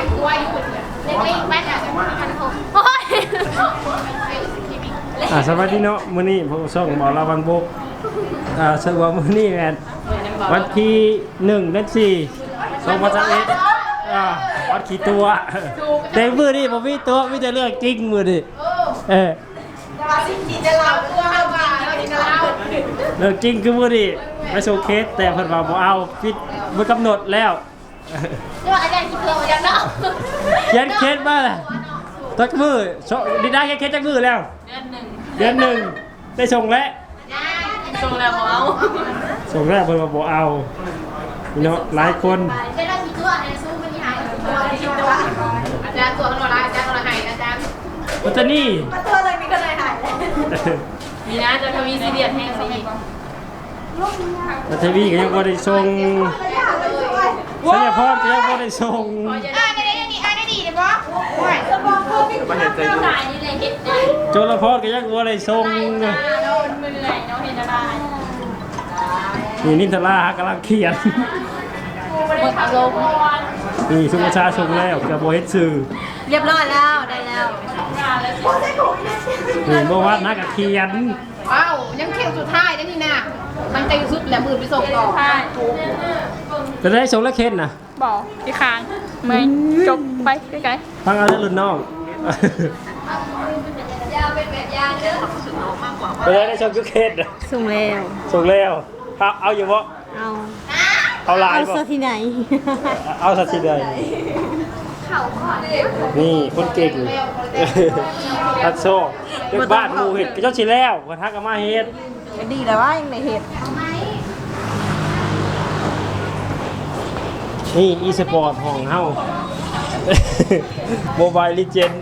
ไปกลัวอยู่เล็กๆแม่อาจจะพันหกโอ้ยอ่าสวัสดีเนาะมื้อนี้ผมส่งหมอลาวังบกอ่าสรุปว่ามื้อนี้แม่นวันที่1เดือน4 2021อ่าวันขี้ตัวแต่มื้อนี้บ่มีตัวมีแต่เรื่องจริงมื้อนี้เออจะเล่าตัวเราว่าเราจะเล่าเรื่องจริงคือมื้อนี้ไปส่งเคสแต่เพิ่นว่าบ่เอาปิดบ่กำหนดแล้วเดี๋ยวอาจารย์คิดเพื่อมาจาก เนาะเขียนเคสมาล่ะตักมือโชดีได้แค่เคสจักมือแล้ว เดือนหนึ่งได้ส่งแล้วส่งแล้วบ่เอาส่งแล้วเพิ่นมาบอกเอาพี่เนาะหลายคนเดี๋ยวเราคิดตัวในสู้มันยังไงตัวคิดตัวอาจารย์ตัวเขาหน่อยอาจารย์ตัวไหนอาจารย์วัตนี่ตัวอะไรมีคนไหนหายมีนะจะทวีซีเรียสแห้งไปอีกวัตวีก็ยังบ่ได้ส่งสัญญาพรก็ยังบ่ได้ส่งอ่านได้ดีอ่านได้ดีเลยปะโอ้ยสมองเพิ่มอีกมาเห็นใจตายนี่เลยเห็ดได้โจรพรก็ยังบ่ได้ส่งโดนมือไหลน้องเห็นอะไรนี่นินทราฮะกำลังเขียนหมดอารมณ์นี่สุภาชาส่งแล้วกับบ่เฮ็ดสื่อเรียบร้อยแล้วได้แล้วนี่เมื่อวานนักก็เขียนว้าวยังเที่ยวสุดท้ายแล้วนี่นะมันใจสุดแหละมือไปส่งต่อใช่จะได้ส่งแล้วเคสน่ะ บอกพี่คางไม่จบไปใกล้ฟังเอาเรื่องรุ่นน้องยาวเป็นแบบยางเด้อไปได้ได้ส่งทุกเคสน่ะส่งแล้วส่งแล้วเอาเอาอยู่บ่เอาเอาหลายเอาบ่ซะที่ไหนเอาสักทีใดนี่คนเก่งทักโซ่เด็กบ้านหมูเห็ดก็เจ้าชิแล้วกระทักกันมาเฮ็ดดีแล้วว่ายังในเหตุ นี่ อีสปอร์ตของเฮาโมบายลิเจน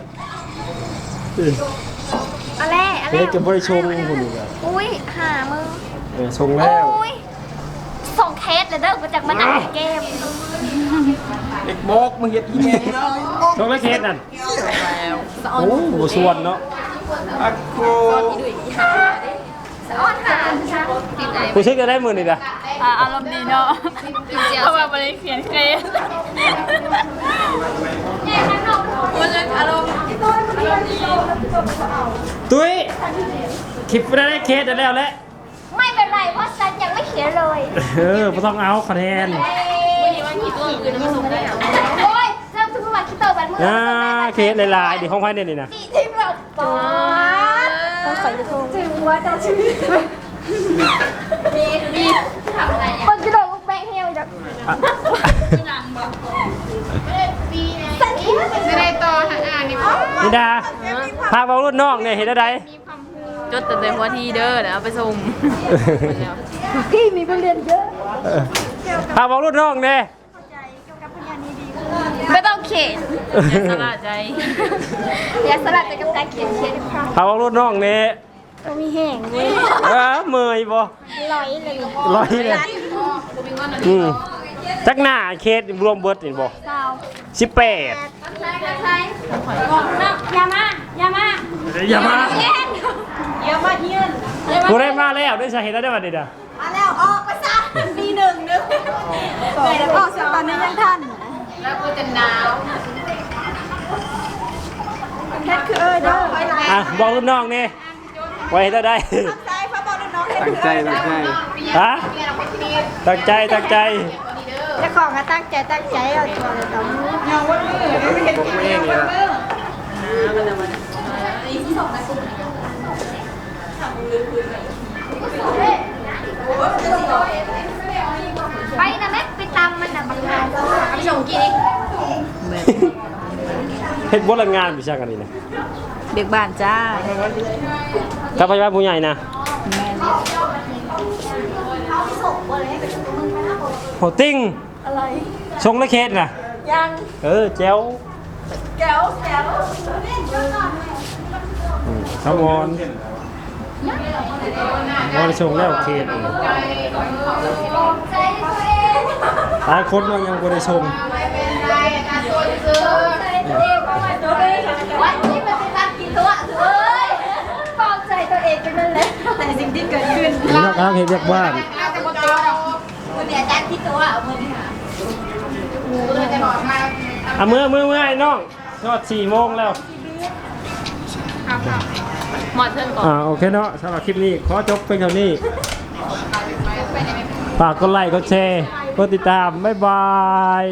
อะไรอะไรเฮ็ดกับบริชงหุ่นอีกอะอุ้ยหามือเออชงแล้ว อุ้ยส่งเคสเลยเด้อมาจากมานั่งเกมเด็กบอกมึงเห็ดอีเมลชงแล้วเคสนั่นโอ้โหส่วนเนาะอักโคสอนหาติดไหนกูเช็คจะได้มือนี่ล่ะๆ อะอารมณ์ดีเนาะเพราะว่าบริเขียนเคสมันจะอารมณ์ตุ้ยคลิปได้เคสได้แล้วแหละไม่เป็นไรเพราะฉันยังไม่เขียนเลยเออบ่ต้องเอาคะแนนวันนี้วันกี่ตัวอื่นมาส่งได้เหรอโอ้ยเริ่มทุกวันคิดเตอร์บันมืออ่าเคสหลายๆเดี๋ยวของใครเนี่ยนี่นะดีที่แบบป๊าต้องใส่จะโทรถึงว่าจะชื่อ มีมีทำอะไรอะคนจะโดนลูกแบงเฮลจากอะปีนะไม่ได้ต่อทางอ่านนี่นี่ดา พาเบารุ่นน้องเนี่ยเห็นอะไรจดแต่แต่หัวทีเด้อเดี๋ยวเอาไปส่งพี่มีเรียนเยอะพาเบารุ่นน้องเนี่ยไม่ต้องเขียนสละใจอย่าสลัดใจกับการเขียนเขียนค่ะพาเบารุ่นน้องเนี่ย ก็มีแห้งเว้ยเออเมยบ่ร้อยเลยร้อยเลยอืมจักหน้าเคสรวมเบิดนี่บ่สาวสิบแปดใช่ใช่อย่ามา อย่ามาอย่ามาเย็นอย่ามาเย็นกูได้มาแล้วได้สาเหตุแล้วได้บัดนี้เด้อมาแล้วออกไปซะปีหนึ่งนึงแต่แล้วก็ตอนนี้ยังทันแล้วกูจะหนาวแค่คือเอ้ยเด้ออะบอกรุ่นน้องนี่ ไว้ได้ได้ใจพระบอลน้องตั้งใจตั้งใจ ฮะ ตั้งใจตั้งใจ เจ้าของก็ตั้งใจตั้งใจเอาตัวเลยต้องบอกไม่เองเลยล่ะไปนะแม่ไปตำมันนะบางงานไปส่งกี่ เฮ็ดบ่ละงานบิชากันนี่นะเด็กบ้านจ้าถ้าพยาบาลผู้ใหญ่นะโหติ้งอะไร ชงและเคสน่ะ ยังเออแจ๋วแก้วแก้วอืมครับวอนวอนชงแล้วเคสนี่หลายคนมันยังบ่ได้ชงวันนี้มันเป็นการกินตัวเอ้ยปลอบใจตัวเองเป็นนั่นแหละ แต่สิ่งที่เกิดขึ้ นนี่นักการเฮ็ดเรียกบ้านน่าจะหมดตัวคุณเดี๋ยวอาจารย์คิดตัวเอามือนี่ค่ะกูเลยจะบอกมาอะเมื่อเมื่อเมื่อไอ้น้องยอดสี่โมงแล้วหมดเทิร์นก่อนอ่าโอเคเนาะสำหรับคลิปนี้ขอจบเป็นเท่านี้ฝากกดไลค์กดแชร์กดติดตาม บ๊ายบาย